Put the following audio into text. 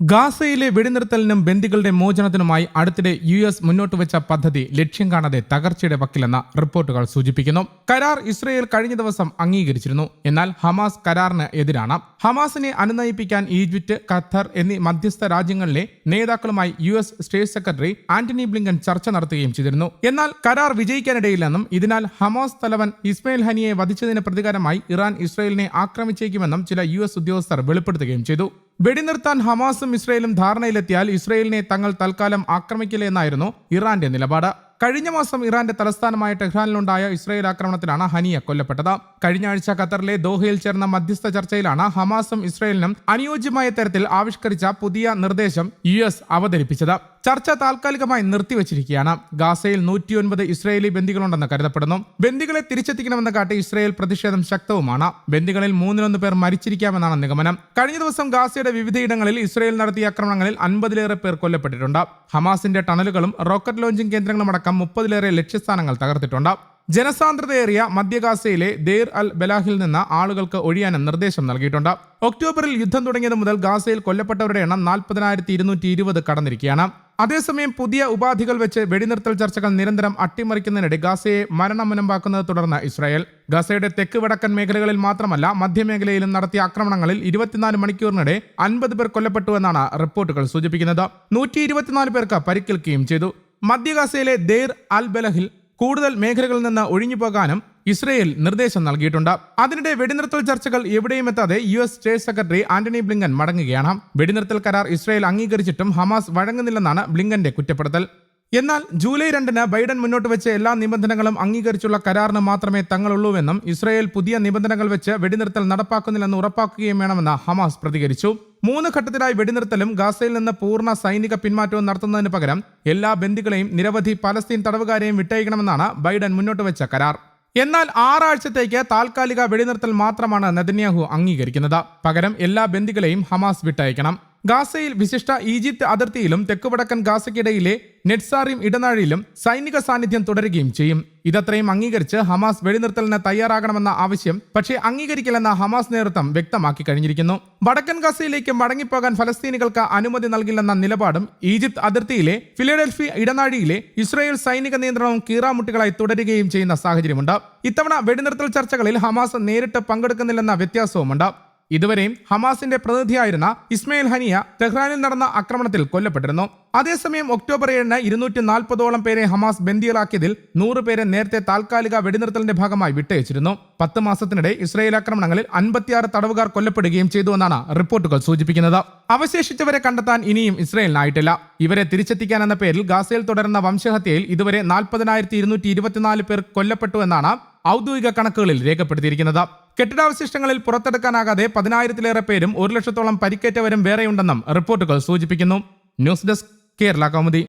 ഗാസയിലെ വെടിനിർത്തലിനും ബന്ദികളുടെ മോചനത്തിനുമായി അടുത്തിടെ U S മുന്നോട്ട് വെച്ച പദ്ധതി ലക്ഷ്യം കാണാതെ തകർച്ചയുടെ വക്കിലെന്ന റിപ്പോർട്ടുകൾ സൂചിപ്പിക്കുന്നു. കരാർ ഇസ്രയേൽ കഴിഞ്ഞ ദിവസം അംഗീകരിച്ചിരുന്നു. എന്നാൽ ഹമാസ് കരാറിന് എതിരാണ്. ഹമാസിനെ അനുനയിപ്പിക്കാൻ ഈജിപ്റ്റ് ഖത്തർ എന്നീ മധ്യസ്ഥ രാജ്യങ്ങളിലെ നേതാക്കളുമായി U S state secretary Antony Blinken ചർച്ച നടത്തുകയും ചെയ്തിരുന്നു. എന്നാൽ കരാർ വിജയിക്കാനിടയില്ലെന്നും ഇതിനാൽ ഹമാസ് തലവൻ ഇസ്മയിൽ ഹനിയെ വധിച്ചതിന് പ്രതികാരമായി ഇറാൻ ഇസ്രയേലിനെ ആക്രമിച്ചേക്കുമെന്നും ചില യു ഉദ്യോഗസ്ഥർ വെളിപ്പെടുത്തുകയും ചെയ്തു. വെടിനിർത്താൻ ഹമാസും ഇസ്രയേലും ധാരണയിലെത്തിയാൽ ഇസ്രയേലിനെ തങ്ങൾ തൽക്കാലം ആക്രമിക്കില്ല എന്നായിരുന്നു ഇറാന്റെ നിലപാട്. കഴിഞ്ഞ മാസം ഇറാന്റെ തലസ്ഥാനമായ ടെഹ്റാനിലുണ്ടായ ഇസ്രയേൽ ആക്രമണത്തിലാണ് ഹനിയ കൊല്ലപ്പെട്ടത്. കഴിഞ്ഞ ആഴ്ച ഖത്തറിലെ ദോഹയിൽ ചേർന്ന മധ്യസ്ഥ ചർച്ചയിലാണ് ഹമാസും ഇസ്രയേലിനും അനുയോജ്യമായ തരത്തിൽ ആവിഷ്കരിച്ച പുതിയ നിർദ്ദേശം യു എസ് അവതരിപ്പിച്ചത്. ചർച്ച താൽക്കാലികമായി നിർത്തിവച്ചിരിക്കുകയാണ്. ഗാസയിൽ നൂറ്റിയൊൻപത് ഇസ്രയേലി ബന്ദികളുണ്ടെന്ന് കരുതപ്പെടുന്നു. ബന്ദികളെ തിരിച്ചെത്തിക്കണമെന്ന് കാട്ടി ഇസ്രയേൽ പ്രതിഷേധം ശക്തവുമാണ്. ബന്ദികളിൽ മൂന്നിലൊന്ന് പേർ മരിച്ചിരിക്കാമെന്നാണ് നിഗമനം. കഴിഞ്ഞ ദിവസം ഗാസയുടെ വിവിധയിടങ്ങളിൽ ഇസ്രയേൽ നടത്തിയ ആക്രമണങ്ങളിൽ അൻപതിലേറെ പേർ കൊല്ലപ്പെട്ടിട്ടുണ്ട്. ഹമാസിന്റെ ടണലുകളും റോക്കറ്റ് ലോഞ്ചിംഗ് കേന്ദ്രങ്ങളും അടക്കം മുപ്പതിലേറെ ലക്ഷ്യസ്ഥാനങ്ങൾ തകർത്തിട്ടുണ്ട്. ജനസാന്ദ്രതയേറിയ മധ്യഗാസയിലെ ദേർ അൽ ബലാഹിൽ നിന്ന് ആളുകൾക്ക് ഒഴിയാനും നിർദ്ദേശം നൽകിയിട്ടുണ്ട്. ഒക്ടോബറിൽ യുദ്ധം തുടങ്ങിയത് മുതൽ ഗാസയിൽ കൊല്ലപ്പെട്ടവരുടെ എണ്ണം നാൽപ്പതിനായിരത്തി ഇരുന്നൂറ്റി ഇരുപത് കടന്നിരിക്കുകയാണ്. അതേസമയം പുതിയ ഉപാധികൾ വെച്ച് വെടിനിർത്തൽ ചർച്ചകൾ നിരന്തരം അട്ടിമറിക്കുന്നതിനിടെ ഗാസയെ മരണമുനമ്പാക്കുന്നത് തുടർന്ന് ഇസ്രായേൽ. ഗസയുടെ തെക്ക് വടക്കൻ മേഖലകളിൽ മാത്രമല്ല മധ്യമേഖലയിലും നടത്തിയ ആക്രമണങ്ങളിൽ ഇരുപത്തിനാല് മണിക്കൂറിനിടെ അൻപത് പേർ കൊല്ലപ്പെട്ടുവെന്നാണ് റിപ്പോർട്ടുകൾ സൂചിപ്പിക്കുന്നത്. നൂറ്റി ഇരുപത്തിനാല് പേർക്ക് പരിക്കേൽക്കുകയും ചെയ്തു. മധ്യ ഗാസയിലെ ദേർ അൽ ബലഹിൽ കൂടുതൽ മേഖലകളിൽ നിന്ന് ഒഴിഞ്ഞു പോകാനും ഇസ്രയേൽ നിർദ്ദേശം നൽകിയിട്ടുണ്ട്. അതിനിടെ വെടിനിർത്തൽ ചർച്ചകൾ എവിടെയും എത്താതെ U S state secretary Antony Blinken മടങ്ങുകയാണ്. വെടിനിർത്തൽ കരാർ ഇസ്രയേൽ അംഗീകരിച്ചിട്ടും ഹമാസ് വഴങ്ങുന്നില്ലെന്നാണ് ബ്ലിങ്കന്റെ കുറ്റപ്പെടുത്തൽ. എന്നാൽ ജൂലൈ രണ്ടിന് ബൈഡൻ മുന്നോട്ട് വെച്ച എല്ലാ നിബന്ധനകളും അംഗീകരിച്ചുള്ള കരാറിന് മാത്രമേ തങ്ങളുള്ളൂവെന്നും ഇസ്രായേൽ പുതിയ നിബന്ധനകൾ വെച്ച് വെടിനിർത്തൽ നടപ്പാക്കുന്നില്ലെന്ന് ഉറപ്പാക്കുകയും വേണമെന്ന് ഹമാസ് പ്രതികരിച്ചു. മൂന്ന് ഘട്ടത്തിലായി വെടിനിർത്തലും ഗാസയിൽ നിന്ന് പൂർണ സൈനിക പിന്മാറ്റവും നടത്തുന്നതിന് പകരം എല്ലാ ബന്ദികളെയും നിരവധി പലസ്തീൻ തടവുകാരെയും വിട്ടയക്കണമെന്നാണ് ബൈഡൻ മുന്നോട്ട് വെച്ച കരാർ. എന്നാൽ ആറാഴ്ചത്തേക്ക് താൽക്കാലിക വെടിനിർത്തൽ മാത്രമാണ് നെതന്യാഹു അംഗീകരിക്കുന്നത്. പകരം എല്ലാ ബന്ദികളെയും ഹമാസ് വിട്ടയക്കണം. ഗാസയിൽ വിശിഷ്ട ഈജിപ്ത് അതിർത്തിയിലും തെക്കുവടക്കൻ ഗാസയ്ക്കിടയിലെ നെറ്റ്സാറിം ഇടനാഴിയിലും സൈനിക സാന്നിധ്യം തുടരുകയും ചെയ്യും. ഇതത്രയും അംഗീകരിച്ച് ഹമാസ് വെടിനിർത്തലിന് തയ്യാറാകണമെന്ന ആവശ്യം പക്ഷേ അംഗീകരിക്കില്ലെന്ന ഹമാസ് നേതൃത്വം വ്യക്തമാക്കി കഴിഞ്ഞിരിക്കുന്നു. വടക്കൻ ഗാസയിലേക്ക് മടങ്ങിപ്പോകാൻ ഫലസ്തീനികൾക്ക് അനുമതി നൽകില്ലെന്ന നിലപാടും ഈജിപ്ത് അതിർത്തിയിലെ ഫിലഡൽഫി ഇടനാഴിയിലെ ഇസ്രായേൽ സൈനിക നിയന്ത്രണവും കീറാമുട്ടികളായി തുടരുകയും ചെയ്യുന്ന സാഹചര്യമുണ്ട്. ഇത്തവണ വെടിനിർത്തൽ ചർച്ചകളിൽ ഹമാസ് നേരിട്ട് പങ്കെടുക്കുന്നില്ലെന്ന വ്യത്യാസവുമുണ്ട്. ഇതുവരെയും ഹമാസിന്റെ പ്രതിനിധിയായിരുന്ന ഇസ്മയിൽ ഹനിയ തെഹ്റാനിൽ നടന്ന ആക്രമണത്തിൽ കൊല്ലപ്പെട്ടിരുന്നു. അതേസമയം ഒക്ടോബർ ഏഴിന് ഇരുന്നൂറ്റി നാൽപ്പതോളം പേരെ ഹമാസ് ബന്ദികളാക്കിയതിൽ നൂറ് പേരെ നേരത്തെ താൽക്കാലിക വെടിനിർത്തലിന്റെ ഭാഗമായി വിട്ടയച്ചിരുന്നു. പത്ത് മാസത്തിനിടെ ഇസ്രായേൽ ആക്രമണങ്ങളിൽ അൻപത്തിയാറ് തടവുകാർ കൊല്ലപ്പെടുകയും ചെയ്തുവെന്നാണ് റിപ്പോർട്ടുകൾ സൂചിപ്പിക്കുന്നത്. അവശേഷിച്ചവരെ കണ്ടെത്താൻ ഇനിയും ഇസ്രായേലിനായിട്ടില്ല. ഇവരെ തിരിച്ചെത്തിക്കാൻ എന്ന പേരിൽ ഗാസയിൽ തുടരുന്ന വംശഹത്യയിൽ ഇതുവരെ നാൽപ്പതിനായിരത്തി ഇരുന്നൂറ്റി ഇരുപത്തിനാല് പേർ കൊല്ലപ്പെട്ടു എന്നാണ് ഔദ്യോഗിക കണക്കുകളിൽ രേഖപ്പെടുത്തിയിരിക്കുന്നത്. കെട്ടിടാവശിഷ്ടങ്ങളിൽ പുറത്തെടുക്കാനാകാതെ പതിനായിരത്തിലേറെ പേരും ഒരു ലക്ഷത്തോളം പരിക്കേറ്റവരും വേറെയുണ്ടെന്നും റിപ്പോർട്ടുകൾ സൂചിപ്പിക്കുന്നു. News desk Kerala Kaumudi.